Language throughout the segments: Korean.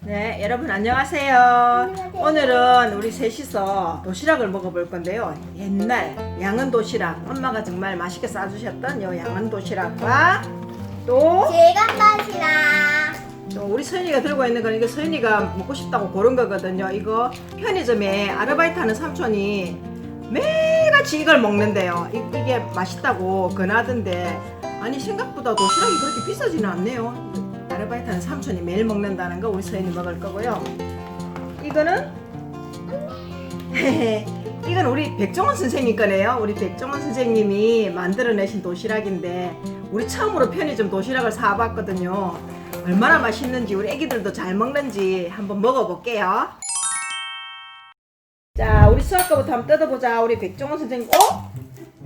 네, 여러분 안녕하세요. 오늘은 우리 셋이서 도시락을 먹어볼 건데요. 옛날 양은 도시락, 엄마가 정말 맛있게 싸주셨던 요 양은 도시락과 또, 질감 맛이랑 또 우리 서연이가 들고 있는 건 이거 서연이가 먹고 싶다고 고른 거거든요. 이거 편의점에 아르바이트 하는 삼촌이 매일같이 이걸 먹는데요. 이, 이게 맛있다고 권하던데 아니 생각보다 도시락이 그렇게 비싸지는 않네요. 아르바이트 하는 삼촌이 매일 먹는다는 거 우리 서연이 먹을 거고요. 이거는 이건 우리 백종원 선생님 거네요. 우리 백종원 선생님이 만들어내신 도시락인데 우리 처음으로 편의점 도시락을 사봤거든요. 얼마나 맛있는지 우리 애기들도 잘 먹는지 한번 먹어볼게요. 자, 우리 수학 거부터 한번 뜯어보자. 우리 백종원 선생님. 어?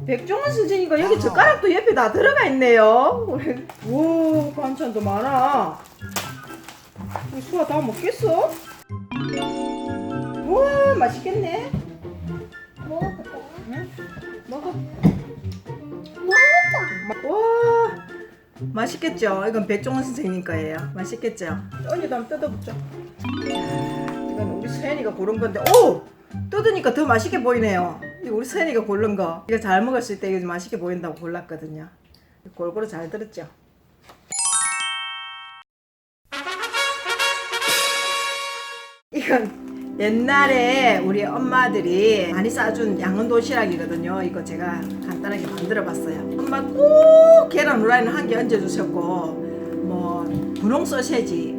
백종원 선생님 거 여기 젓가락도 옆에 다 들어가 있네요. 우리 오 반찬도 많아. 우리 수아 다 먹겠어? 우와 맛있겠네. 먹어볼까? 응? 먹어. 와 맛있겠죠? 이건 백종원 선생님 거예요. 맛있겠죠? 언니도 한번 뜯어보죠. 이건 우리 서연이가 고른 건데 오 뜯으니까 더 맛있게 보이네요. 우리 서연이가 고른 거. 이거 잘 먹었을 때 이거 맛있게 보인다고 골랐거든요. 골고루 잘 들었죠? 이건 옛날에 우리 엄마들이 많이 싸준 양은 도시락이거든요. 이거 제가 간단하게 만들어 봤어요. 엄마 꼭 계란 후라이는 한 개 얹어 주셨고, 뭐, 분홍 소세지,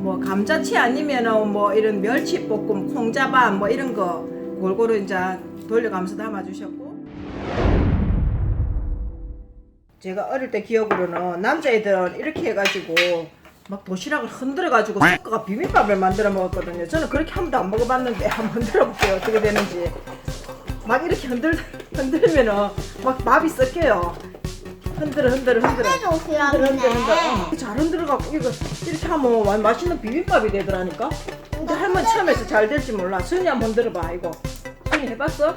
뭐, 감자치 아니면은 뭐, 이런 멸치 볶음, 콩자반 뭐, 이런 거 골고루 이제 돌려가면서 담아 주셨고. 제가 어릴 때 기억으로는 남자애들은 이렇게 해가지고 막 도시락을 흔들어가지고 섞어가 비빔밥을 만들어 먹었거든요. 저는 그렇게 한 번도 안 먹어봤는데 한번 흔들어 볼게요. 어떻게 되는지. 막 이렇게 흔들, 흔들면은 막 밥이 섞여요. 흔들어, 흔들어, 흔들어. 흔들어, 흔들어, 흔들어. 도시락이네. 어, 잘 흔들어갖고 이거 이렇게 하면 완- 맛있는 비빔밥이 되더라니까. 근데 할머니 처음에서 잘 될지 몰라. 수현이 한번 흔들어봐, 이거. 수현이 해봤어?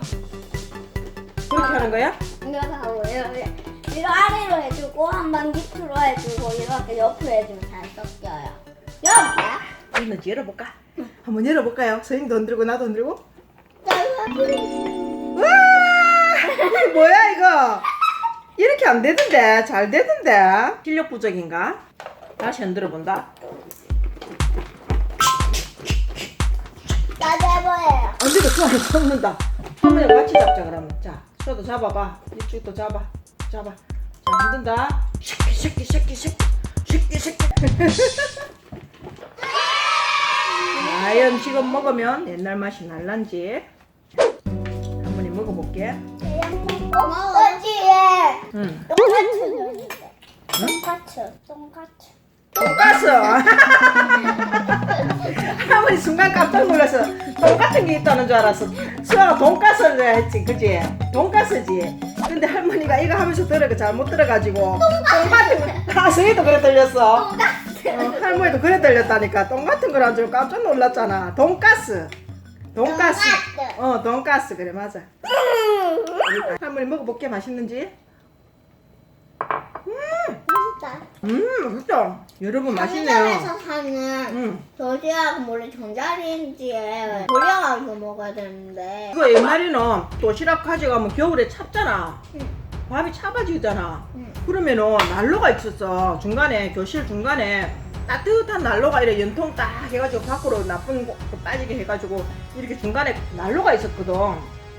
그렇게 하는 거야? 하고 이렇게 이거 아래로 해주고 한 번 밑으로 해주고 이렇게 옆으로 해주면 잘 섞여요. 열어볼까요? 이는 열어볼까? 한번 열어볼까요? 서인도 흔들고 나도 흔들고. 와! 이게 뭐야 이거? 이렇게 안 되던데 잘 되던데 실력 부족인가? 다시 흔들어 본다. 나도. 안 돼도 수아는 섞는다. 할머니 같이 잡자 그러면. 자, 수아도 잡아봐. 이쪽도 잡아. 잡아. 자, 흔든다. 새끼 새끼 새끼 새끼 새끼 새끼. 과연 지금 먹으면 옛날 맛이 날란지 한번에 먹어볼게. 꼬치에 응. 똥카츠 똥카츠 똥카츠 돈가스. 할머니 순간 깜짝 놀라서 똑같은 게 있다는 줄 알았어. 수아가 돈가스를 했지, 그지? 돈가스지. 근데 할머니가 이거 하면서 들어가 잘못 들어가지고 똥 같은 가수이도 그래 들렸어. 어, 할머니도 그래 들렸다니까. 똥 같은 거란 줄 깜짝 놀랐잖아. 돈가스. 돈가스. 돈가스. 어, 돈가스 그래 맞아. 할머니 먹어볼게 맛있는지. 맛있다. 음, 맛있다. 여러분 맛있네요. 편의점에서 사는 음. 도시락 원래 전자레인지에 돌려가면서 먹어야 되는데 이거 옛날에는 도시락 가져가면 겨울에 찹잖아. 응. 밥이 차가지잖아. 응. 그러면은 난로가 있었어. 중간에 교실 중간에 따뜻한 난로가 이래 연통 딱 해가지고 밖으로 나쁜 거 빠지게 해가지고 이렇게 중간에 난로가 있었거든.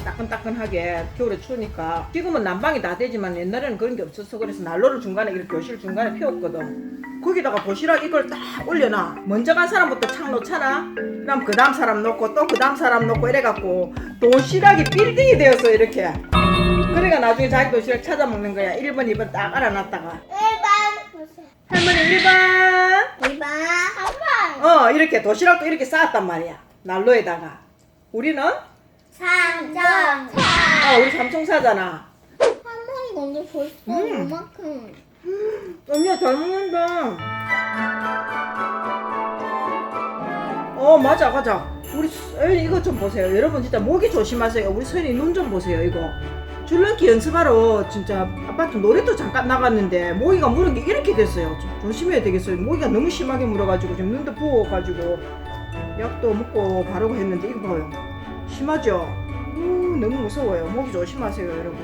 따끈따끈하게 겨울에 추우니까. 지금은 난방이 다 되지만 옛날에는 그런 게 없었어 그래서 난로를 중간에 이렇게 교실 중간에 피웠거든. 거기다가 도시락 이걸 딱 올려놔. 먼저 간 사람부터 착 놓잖아. 그럼 그 다음 사람 놓고 또 그 다음 사람 놓고 이래갖고 도시락이 빌딩이 되었어 이렇게. 그러니까 나중에 자기 도시락 찾아 먹는 거야. 1번 2번 딱 알아놨다가. 1번 할머니 1번 2번 3번 어 이렇게 도시락도 이렇게 쌓았단 말이야 난로에다가 우리는 3점 아 우리 삼총사잖아 할머니 근데 벌써 음. 이만큼 언니야 잘 먹는다 어 맞아 맞아 우리 서연이 이거 좀 보세요. 여러분 진짜 모기 조심하세요. 우리 서연이 눈 좀 보세요. 이거 줄넘기 연습하러 진짜 아파트 놀이터 잠깐 나갔는데 모기가 물은 게 이렇게 됐어요. 좀 조심해야 되겠어요. 모기가 너무 심하게 물어가지고 지금 눈도 부어가지고 약도 먹고 바르고 했는데 이거 봐요. 심하죠? 우, 너무 무서워요. 모기 조심하세요, 여러분.